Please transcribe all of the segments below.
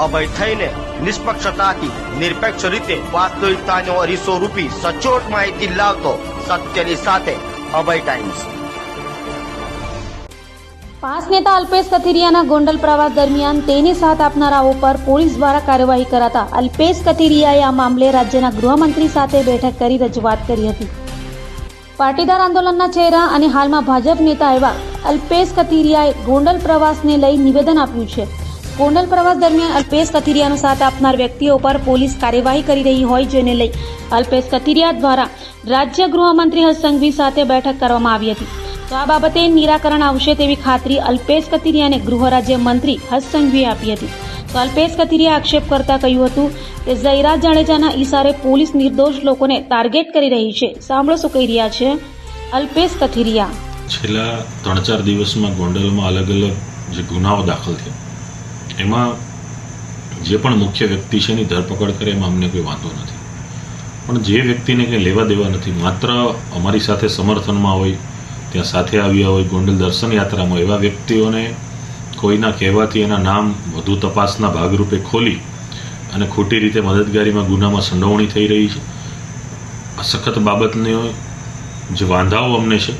અભય થઈને નિષ્પક્ષતાથી નિરપેક્ષ રીતે વાસ્તવિકતાનો અરીસો રૂપી સચોટ માહિતી લાવતો સત્યની સાથે અભય ટાઈમ્સ. પાસ નેતા અલ્પેશ કથિરિયાના ગોંડલ પ્રવાસ દરમિયાન તેની સાથ આપનારાઓ પર પોલીસ દ્વારા કાર્યવાહી કરાતા અલ્પેશ કથિરિયાએ આ મામલે રાજ્યના ગૃહમંત્રી સાથે બેઠક કરી રજૂઆત કરી હતી. પાટીદાર આંદોલનના ચહેરા અને હાલમાં ભાજપ નેતા એવા અલ્પેશ કથિરિયાએ ગોંડલ પ્રવાસને લઈ નિવેદન આપ્યું છે. ગોંડલ પ્રવાસ દરમિયાન અલ્પેશ કથિરિયાનો સાથ આપનાર વ્યક્તિઓ પર પોલીસ કાર્યવાહી કરી રહી હોય જેને લઈ અલ્પેશ કથિરિયા દ્વારા રાજ્ય ગૃહમંત્રી હર્ષ સંઘવી સાથે બેઠક કરવામાં આવી હતી. તો આ બાબતે નિરાકરણ આવશે તેવી ખાતરી અલ્પેશ કથિરિયાને ગૃહ રાજ્ય મંત્રી હર્ષ સંઘવીએ આપી હતી. તો અલ્પેશ કથિરિયા આક્ષેપ કરતા કહ્યું હતું કે જયરાજ જાડેજાના ઈશારે પોલીસ નિર્દોષ લોકોને ટાર્ગેટ કરી રહી છે. સાંભળો શું કહી રહ્યા છે અલ્પેશ કથિરિયા. છેલ્લા ત્રણ ચાર દિવસમાં ગોંડલમાં અલગ અલગ જે ગુનાઓ દાખલ થયા. એમાં જે પણ મુખ્ય વ્યક્તિ છે એની ધરપકડ કરે એમાં અમને કોઈ વાંધો નથી. પણ જે વ્યક્તિને કંઈ લેવા દેવા નથી, માત્ર અમારી સાથે સમર્થનમાં હોય, ત્યાં સાથે આવ્યા હોય, ગોંડલ દર્શન યાત્રામાં, એવા વ્યક્તિઓને કોઈના કહેવાથી એના નામ વધુ તપાસના ભાગરૂપે ખોલી અને ખોટી રીતે મદદગારીમાં ગુનામાં સંડોવણી થઈ રહી છે. આ સખત બાબતને જે વાંધાઓ અમને છે,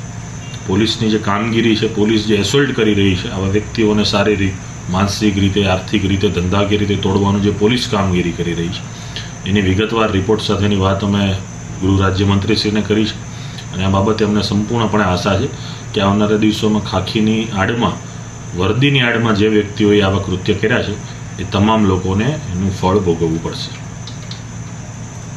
પોલીસની જે કામગીરી છે, પોલીસ જે એસોલ્ટ કરી રહી છે, આવા વ્યક્તિઓને શારીરિક માનસિક રીતે, આર્થિક રીતે, ધંધાકીય રીતે તોડવાનું જે પોલીસ કામગીરી કરી રહી છે. એની વિગતવાર રિપોર્ટ સાથેની વાત અમે ગૃહ રાજ્યમંત્રીશ્રીને કરી છે. અને આ બાબતે અમને સંપૂર્ણપણે આશા છે કે આવનારા દિવસોમાં ખાખીની આડમાં, વર્દીની આડમાં જે વ્યક્તિઓએ આવા કૃત્ય કર્યા છે, એ તમામ લોકોને એનું ફળ ભોગવવું પડશે.